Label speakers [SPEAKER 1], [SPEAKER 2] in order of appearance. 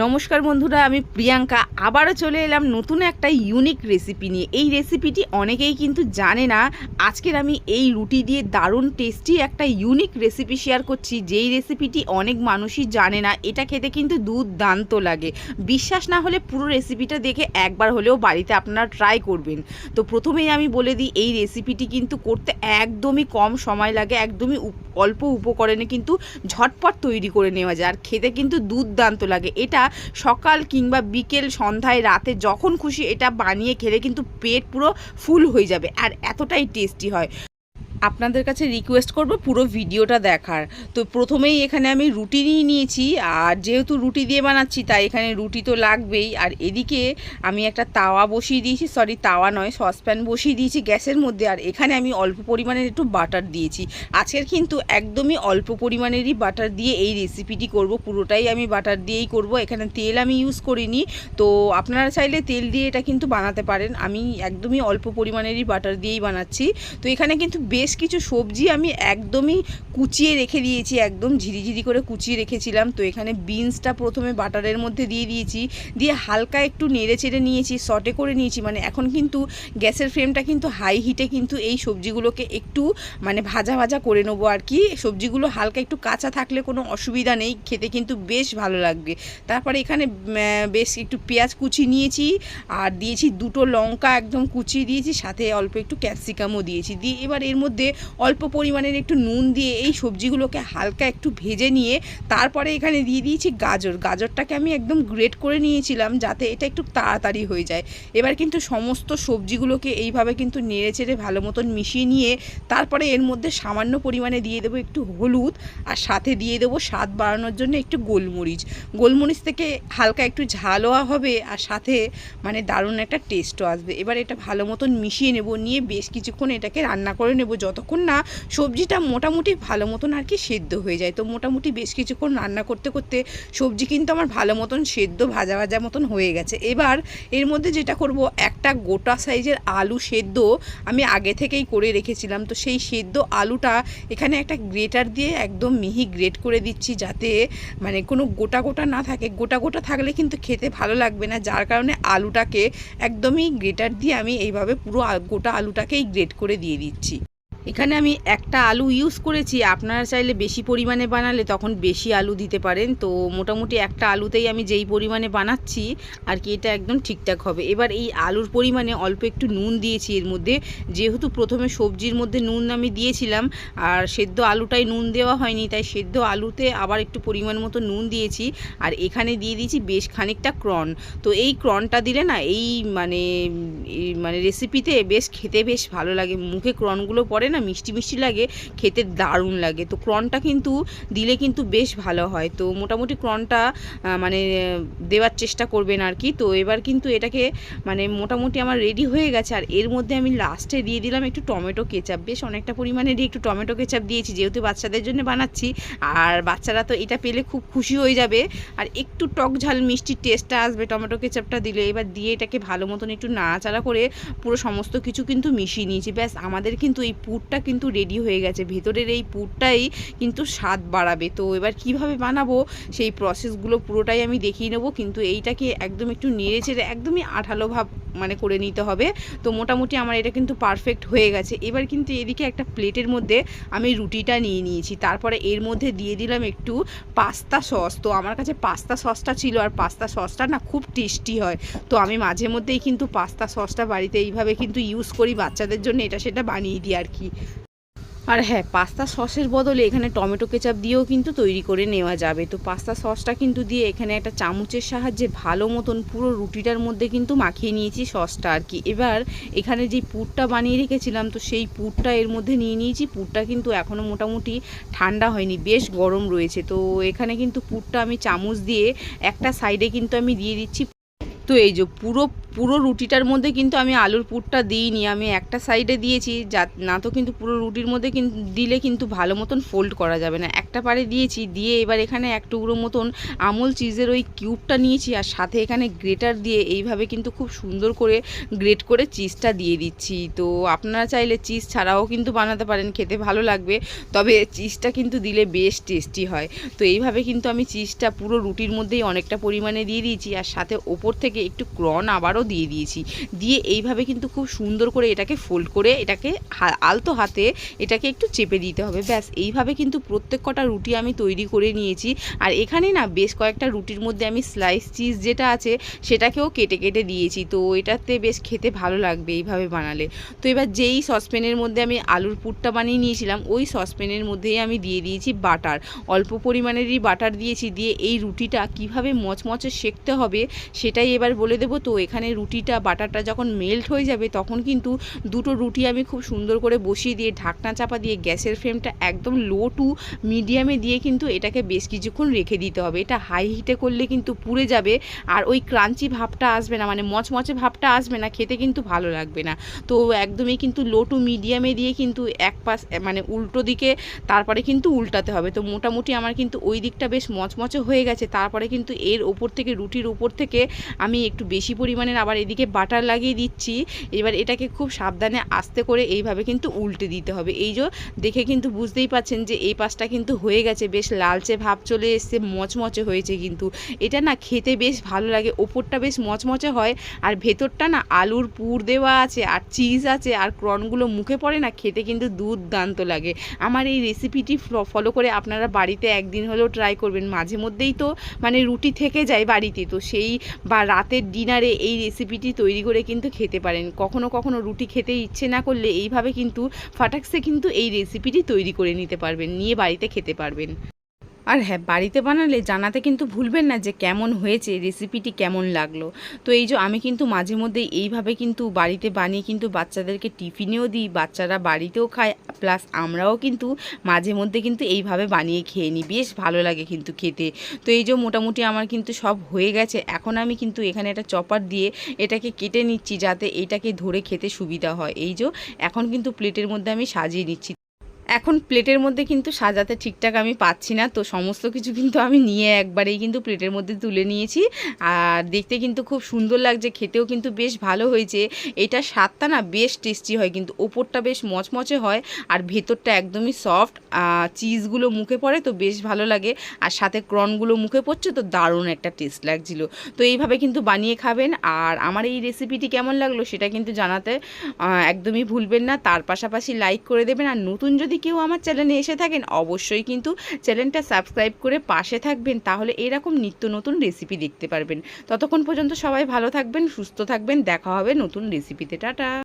[SPEAKER 1] নমস্কার বন্ধুরা, আমি প্রিয়াঙ্কা। আবারও চলে এলাম নতুন একটা ইউনিক রেসিপি নিয়ে। এই রেসিপিটি অনেকেই কিন্তু জানে না। আজকের আমি এই রুটি দিয়ে দারুণ টেস্টি একটা ইউনিক রেসিপি শেয়ার করছি। যেই রেসিপিটি অনেক মানুষই জানে না, এটা খেতে কিন্তু দুর্দান্ত লাগে। বিশ্বাস না হলে পুরো রেসিপিটা দেখে একবার হলেও বাড়িতে আপনারা ট্রাই করবেন। তো প্রথমেই আমি বলে দিই, এই রেসিপিটি কিন্তু করতে একদমই কম সময় লাগে, একদমই অল্প উপকরণে কিন্তু ঝটপট তৈরি করে নেওয়া যায়। আর খেতে কিন্তু দুর্দান্ত লাগে। এটা সকাল কিংবা বিকেল সন্ধ্যায় রাতে যখন খুশি এটা বানিয়ে খেলে কিন্তু পেট পুরো ফুল হয়ে যাবে আর এতটাই টেস্টি হয়। আপনাদের কাছে রিকোয়েস্ট করব পুরো ভিডিওটা দেখার। তো প্রথমেই এখানে আমি রুটি নিয়ে নিয়েছি, আর যেহেতু রুটি দিয়ে বানাচ্ছি, তাই এখানে রুটি তো লাগবেই। আর এদিকে আমি একটা তাওয়া বসিয়ে দিয়েছি সরি তাওয়া নয় সসপ্যান বসিয়ে দিয়েছি গ্যাসের মধ্যে, আর এখানে আমি অল্প পরিমাণের একটু বাটার দিয়েছি। আজকের কিন্তু একদমই অল্প পরিমাণেরই বাটার দিয়ে এই রেসিপিটি করব, পুরোটাই আমি বাটার দিয়েই করব। এখানে তেল আমি ইউজ করিনি, তো আপনারা চাইলে তেল দিয়ে এটা কিন্তু বানাতে পারেন। আমি একদমই অল্প পরিমাণেরই বাটার দিয়েই বানাচ্ছি। তো এখানে কিন্তু বেশ কিছু সবজি আমি একদমই কুচিয়ে রেখে দিয়েছি, একদম ঝিরিঝিরি করে কুচিয়ে রেখেছিলাম। তো এখানে বিনসটা প্রথমে বাটারের মধ্যে দিয়ে দিয়েছি, দিয়ে হালকা একটু নেড়ে চেড়ে নিয়েছি সটে করে নিয়েছি। মানে এখন কিন্তু গ্যাসের ফ্লেমটা কিন্তু হাই হিটে কিন্তু এই সবজিগুলোকে একটু মানে ভাজা ভাজা করে নেব আর কি। সবজিগুলো হালকা একটু কাঁচা থাকলে কোনো অসুবিধা নেই, খেতে কিন্তু বেশ ভালো লাগবে। তারপরে এখানে বেশ একটু পেঁয়াজ কুচি নিয়েছি, আর দিয়েছি দুটো লঙ্কা একদম কুচিয়ে দিয়েছি, সাথে অল্প একটু ক্যাপসিকামও দিয়েছি। দিয়ে এবার এর মধ্যে অল্প পরিমাণের একটু নুন দিয়ে এই সবজিগুলোকে হালকা একটু ভেজে নিয়ে তারপরে এখানে দিয়ে দিয়েছি গাজর। গাজরটাকে আমি একদম গ্রেট করে নিয়েছিলাম যাতে এটা একটু তাড়াতাড়ি হয়ে যায়। এবার কিন্তু সমস্ত সবজিগুলোকে এইভাবে কিন্তু নেড়ে চেড়ে ভালো মতন মিশিয়ে নিয়ে তারপরে এর মধ্যে সামান্য পরিমাণে দিয়ে দেবো একটু হলুদ আর সাথে দিয়ে দেবো স্বাদ বাড়ানোর জন্য একটু গোলমরিচ। গোলমরিচ থেকে হালকা একটু ঝালও হবে আর সাথে মানে দারুণ একটা টেস্টও আসবে। এবার এটা ভালো মতন মিশিয়ে নেব, নিয়ে বেশ কিছুক্ষণ এটাকে রান্না করে নেব যতক্ষণ না সবজিটা মোটামুটি ভালো মতন আর কি সেদ্ধ হয়ে যায়। তো মোটামুটি বেশ কিছুক্ষণ রান্না করতে করতে সবজি কিন্তু আমার ভালো মতন সেদ্ধ, ভাজা ভাজা মতন হয়ে গেছে। এবার এর মধ্যে যেটা করব, একটা গোটা সাইজের আলু সেদ্ধ আমি আগে থেকেই করে রেখেছিলাম। তো সেই সেদ্ধ আলুটা এখানে একটা গ্রেটার দিয়ে একদম মিহি গ্রেট করে দিচ্ছি যাতে মানে কোনো গোটা গোটা না থাকে। গোটা গোটা থাকলে কিন্তু খেতে ভালো লাগবে না। যার কারণে আলুটাকে একদমই গ্রেটার দিয়ে আমি এইভাবে পুরো গোটা আলুটাকেই গ্রেট করে দিয়ে দিচ্ছি। এখানে আমি একটা আলু ইউজ করেছি। আপনারা চাইলে বেশি পরিমাণে বানালে তখন বেশি আলু দিতে পারেন। তো মোটামুটি একটা আলুতেই আমি যেই পরিমাণে বানাচ্ছি, আর কি এটা একদম ঠিকঠাক হবে। এবার এই আলুর পরিমাণে অল্প একটু নুন দিয়েছি এর মধ্যে। যেহেতু প্রথমে সবজির মধ্যে নুন আমি দিয়েছিলাম, আর সেদ্ধ আলুটাই নুন দেওয়া হয়নি, তাই সেদ্ধ আলুতে আবার একটু পরিমাণ মতো নুন দিয়েছি। আর এখানে দিয়ে দিয়েছি বেশ খানিকটা ক্রন তো এই ক্রনটা দিলে না এই মানে মানে রেসিপিতে বেশ খেতে বেশ ভালো লাগে। মুখে ক্রনগুলো পড়ে না, মিষ্টি মিষ্টি লাগে, খেতে দারুণ লাগে। তো ক্রনটা কিন্তু দিলে কিন্তু বেশ ভালো হয়। তো মোটামুটি ক্রনটা মানে দেওয়ার চেষ্টা করবেন আর কি। তো এবার কিন্তু এটাকে মানে মোটামুটি আমার রেডি হয়ে গেছে। আর এর মধ্যে আমি লাস্টে দিয়ে দিলাম একটু টমেটো কেচাপ বেশ অনেকটা পরিমাণে একটু টমেটো কেচাপ দিয়েছি, যেহেতু বাচ্চাদের জন্য বানাচ্ছি। আর বাচ্চারা তো এটা পেলে খুব খুশি হয়ে যাবে। আর একটু টক ঝাল মিষ্টির টেস্টটা আসবে টমেটো কেচাপটা দিলে। এবার দিয়ে এটাকে ভালো মতন একটু নাড়াচাড়া করে পুরো সমস্ত কিছু কিন্তু মিশিয়ে নিয়েছি। ব্যাস, আমাদের কিন্তু এই পুরটা কিন্তু রেডি হয়ে গেছে। ভেতরের এই পুরটাই কিন্তু স্বাদ বাড়াবে। তো এবার কীভাবে বানাবো, সেই প্রসেসগুলো পুরোটাই আমি দেখিয়ে নেব। কিন্তু এইটাকে একদম একটু নেড়ে চেড়ে একদমই আঠালো ভাব মানে করে নিতে হবে। তো মোটামুটি আমার এটা কিন্তু পারফেক্ট হয়ে গেছে। এবার কিন্তু এদিকে একটা প্লেটের মধ্যে আমি রুটিটা নিয়ে নিয়েছি। তারপরে এর মধ্যে দিয়ে দিলাম একটু পাস্তা সস। তো আমার কাছে পাস্তা সসটা ছিল আর পাস্তা সসটা না খুব টেস্টি হয়। তো আমি মাঝে মধ্যেই কিন্তু পাস্তা সসটা বাড়িতে এইভাবে কিন্তু ইউজ করি বাচ্চাদের জন্য। এটা সেটা বানিয়ে দিই আর কি। আর হ্যাঁ পাস্তা সসের বদলে এখানে টমেটো কেচাপ দিয়েও কিন্তু তৈরি করে নেওয়া যাবে। তো পাস্তা সসটা কিন্তু দিয়ে এখানে একটা চামচের সাহায্যে ভালো মতন পুরো রুটিটার মধ্যে কিন্তু মাখিয়ে নিয়েছি সসটা আর কি। এবার এখানে যে পুরটা বানিয়ে রেখেছিলাম, তো সেই পুরটা এর মধ্যে নিয়ে নিয়েছি। পুরটা কিন্তু এখনও মোটামুটি ঠান্ডা হয়নি, বেশ গরম রয়েছে। তো এখানে কিন্তু পুরটা আমি চামচ দিয়ে একটা সাইডে কিন্তু আমি দিয়ে দিচ্ছি। তো এই যে পুরো পুরো রুটিটার মধ্যে কিন্তু আমি আলুর পুরটা দিইনি, আমি একটা সাইডে দিয়েছি, যা, না তো কিন্তু পুরো রুটির মধ্যে কিন্তু দিলে কিন্তু ভালো মতন ফোল্ড করা যাবে না। একটা পারে দিয়েছি, দিয়ে এবার এখানে এক টুকরো মতন আমুল চিজের ওই কিউবটা নিয়েছি আর সাথে এখানে গ্রেটার দিয়ে এইভাবে কিন্তু খুব সুন্দর করে গ্রেট করে চিজটা দিয়ে দিচ্ছি। তো আপনারা চাইলে চিজ ছাড়াও কিন্তু বানাতে পারেন, খেতে ভালো লাগবে, তবে চিজটা কিন্তু দিলে বেশ টেস্টি হয়। তো এইভাবে কিন্তু আমি চিজটা পুরো রুটির মধ্যেই অনেকটা পরিমাণে দিয়ে দিয়েছি আর সাথে ওপর থেকে একটু ক্রন আবারও দিয়ে দিয়েছি। দিয়ে এইভাবে কিন্তু খুব সুন্দর করে এটাকে ফোল্ড করে এটাকে আলতো হাতে এটাকে একটু চেপে দিতে হবে। ব্যাস, এইভাবে কিন্তু প্রত্যেক কটা রুটি আমি তৈরি করে নিয়েছি। আর এখানে না বেশ কয়েকটা রুটির মধ্যে আমি স্লাইস চিজ যেটা আছে সেটাকেও কেটে কেটে দিয়েছি। তো এটাতে বেশ খেতে ভালো লাগবে এইভাবে বানালে। তো এবার যেই সসপ্যানের মধ্যে আমি আলুর পুরটা বানিয়ে নিয়েছিলাম, ওই সসপ্যানের মধ্যেই আমি দিয়ে দিয়েছি বাটার অল্প পরিমাণেরই বাটার দিয়েছি। দিয়ে এই রুটিটা কীভাবে মচমচে সেঁকতে হবে সেটাই এবার বলে দেবো। তো এখানে রুটিটা, বাটারটা যখন মেল্ট হয়ে যাবে, তখন কিন্তু দুটো রুটি আমি খুব সুন্দর করে বসিয়ে দিয়ে, ঢাকনা চাপা দিয়ে, গ্যাসের ফ্লেমটা একদম লো টু মিডিয়ামে দিয়ে কিন্তু এটাকে বেশ কিছুক্ষণ রেখে দিতে হবে। এটা হাই হিটে করলে কিন্তু পুড়ে যাবে আর ওই ক্রাঞ্চি ভাবটা আসবে না মানে মচমচে ভাবটা আসবে না, খেতে কিন্তু ভালো লাগবে না। তো একদমই কিন্তু লো টু মিডিয়ামে দিয়ে কিন্তু এক পাশ মানে উল্টো দিকে, তারপরে কিন্তু উল্টাতে হবে। তো মোটামুটি আমার কিন্তু ওই দিকটা বেশ মচমচে হয়ে গেছে। তারপরে কিন্তু এর ওপর থেকে, রুটির ওপর থেকে আমি একটু বেশি পরিমাণের আবার এদিকে বাটার লাগিয়ে দিচ্ছি। এবার এটাকে খুব সাবধানে আস্তে করে এইভাবে কিন্তু উল্টে দিতে হবে। এই যে দেখে কিন্তু বুঝতেই পাচ্ছেন যে এই পাশটা কিন্তু হয়ে গেছে, বেশ লালচে ভাব চলে এসছে, মচমচে হয়েছে কিন্তু। এটা না খেতে বেশ ভালো লাগে, ওপরটা বেশ মচমচে হয় আর ভেতরটা না আলুর পুর দেওয়া আছে আর চিজ আছে আর ক্রনগুলো মুখে পড়ে না খেতে কিন্তু দুর্দান্ত লাগে। আমার এই রেসিপিটি ফলো করে আপনারা বাড়িতে একদিন হলেও ট্রাই করবেন। মাঝে মধ্যেই তো মানে রুটি থেকে যায় বাড়িতে, তো সেই বা রাতের ডিনারে এই রেসিপিটি তৈরি করে কিন্তু খেতে পারেন। কখনো কখনো রুটি খেতে ইচ্ছে না করলে এইভাবে কিন্তু ফাটাক্সে কিন্তু এই রেসিপিটি তৈরি করে নিতে পারবেন, নিয়ে বাড়িতে খেতে পারবেন। আর হ্যাঁ বাড়িতে বানালে জানাতে কিন্তু ভুলবেন না যে কেমন হয়েছে রেসিপিটি কেমন লাগল। তো এই যে আমি কিন্তু মাঝে মধ্যে এইভাবে কিন্তু বাড়িতে বানিয়ে কিন্তু বাচ্চাদেরকে টিফিনেও দিই, বাচ্চারা বাড়িতেও খায় প্লাস আমরাও কিন্তু মাঝে মধ্যে কিন্তু এইভাবে বানিয়ে খেয়ে নিই। বেশ ভালো লাগে কিন্তু খেতে। তো এই যে মোটামুটি আমার কিন্তু সব হয়ে গেছে। এখন আমি কিন্তু এখানে একটা চপার দিয়ে এটাকে কেটে নিচ্ছি যাতে এটাকে ধরে খেতে সুবিধা হয়। এই যে এখন কিন্তু প্লেটের মধ্যে আমি সাজিয়ে নিচ্ছি। এখন প্লেটের মধ্যে কিন্তু সাজাতে ঠিকঠাক আমি পাচ্ছি না। তো সমস্ত কিছু কিন্তু আমি নিয়ে একবারেই কিন্তু প্লেটের মধ্যে তুলে নিয়েছি। আর দেখতে কিন্তু খুব সুন্দর লাগছে, খেতেও কিন্তু বেশ ভালো হয়েছে। এটা স্বাদটা না বেশ টেস্টি হয়, কিন্তু ওপরটা বেশ মচমচে হয় আর ভেতরটা একদমই সফট চিজগুলো মুখে পড়ে তো বেশ ভালো লাগে। আর সাথে ক্রনগুলো মুখে পড়ছে তো দারুণ একটা টেস্ট লাগছিল। তো এইভাবে কিন্তু বানিয়ে খাবেন। আর আমার এই রেসিপিটি কেমন লাগল সেটা কিন্তু জানাতে একদমই ভুলবেন না। তার পাশাপাশি লাইক করে দেবেন। আর নতুন যদি কেউ আমার চ্যানেলে এসে থাকেন, অবশ্যই কিন্তু চ্যানেলটা সাবস্ক্রাইব করে পাশে থাকবেন, তাহলে এরকম নিত্য নতুন রেসিপি দেখতে পারবেন। ততক্ষণ পর্যন্ত সবাই ভালো থাকবেন, সুস্থ থাকবেন, দেখা হবে নতুন রেসিপিতে। টাটা!